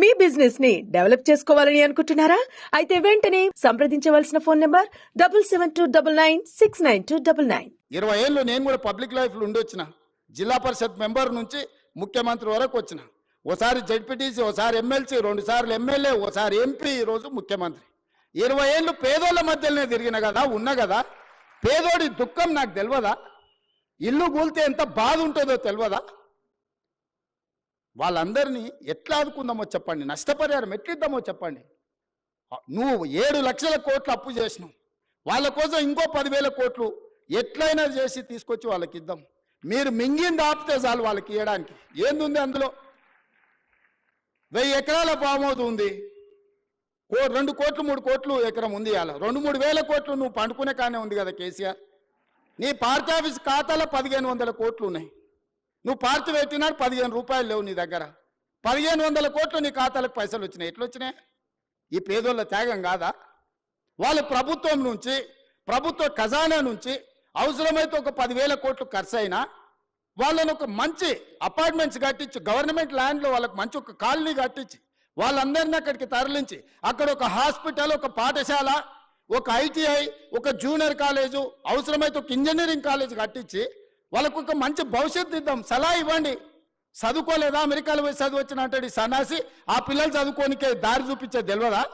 మీ బిజినెస్ని డెవలప్ చేసుకోవాలని అనుకుంటున్నారా? అయితే వెంటనే సంప్రదించవలసిన phone number double seven two double nine six nine two double nine. ఇరవై ఏళ్ళు నేను కూడా పబ్లిక్ లైఫ్లో ఉండొచ్చిన జిల్లా పరిషత్ మెంబర్ నుంచి ముఖ్యమంత్రి వరకు వచ్చిన. ఓసారి జడ్పీటీసీ ఓసారి ఎమ్మెల్సీ రెండు సార్లు ఎమ్మెల్యే ఓసారి ఎంపీ ఈరోజు ముఖ్యమంత్రి. ఇరవై ఏళ్ళు పేదోళ్ళ మధ్యలోనే తిరిగిన కదా ఉన్నా కదా? పేదోడి దుఃఖం నాకు తెలియదా ఇల్లు కూలితే ఎంత బాధ ఉంటుందో తెలియదా వాళ్ళందరినీ ఎట్లా ఆదుకుందామో చెప్పండి నష్టపరిహారం ఎట్లిద్దామో చెప్పండి. నువ్వు ఏడు లక్షల కోట్లు అప్పు చేసినావు వాళ్ళ కోసం ఇంకో పదివేల కోట్లు ఎట్లయినా చేసి తీసుకొచ్చి వాళ్ళకి ఇద్దాం మీరు మింగింది ఆపితే చాలు వాళ్ళకి ఇవ్వడానికి ఏందుంది అందులో? వెయ్యి ఎకరాల ఫామ్ హౌస్ ఉంది. కో రెండు కోట్లు మూడు కోట్లు ఎకరం ఉంది ఇవాళ రెండు మూడు వేల కోట్లు నువ్వు పండుకునే కానే ఉంది కదా కేసీఆర్. నీ పార్టీ ఆఫీస్ ఖాతాలో పదిహేను వందల కోట్లు ఉన్నాయి. నువ్వు పార్టీ పెట్టినాడు పదిహేను రూపాయలు లేవు నీ దగ్గర. పదిహేను వందల కోట్లు నీ ఖాతాలకు పైసలు వచ్చినాయి. ఎట్లొచ్చినాయి? ఈ పేదోళ్ళ త్యాగం కాదా? వాళ్ళు ప్రభుత్వం నుంచి ప్రభుత్వ ఖజానా నుంచి అవసరమైతే ఒక పదివేల కోట్లు ఖర్చు అయినా వాళ్ళని ఒక మంచి అపార్ట్మెంట్స్ కట్టించి గవర్నమెంట్ ల్యాండ్లో వాళ్ళకి మంచి ఒక కాలనీ కట్టించి వాళ్ళందరినీ అక్కడికి తరలించి అక్కడ ఒక హాస్పిటల్ ఒక పాఠశాల ఒక ఐటీఐ ఒక జూనియర్ కాలేజు అవసరమైతే ఒక ఇంజనీరింగ్ కాలేజ్ కట్టించి వాళ్ళకు ఒక మంచి భవిష్యత్తు ఇద్దాం. సలహా ఇవ్వండి. చదువుకోలేదా? అమెరికాలో పోయి చదువు వచ్చిన అంటాడు సన్నాసి. ఆ పిల్లలు చదువుకోనికే దారి చూపించే తెలియదా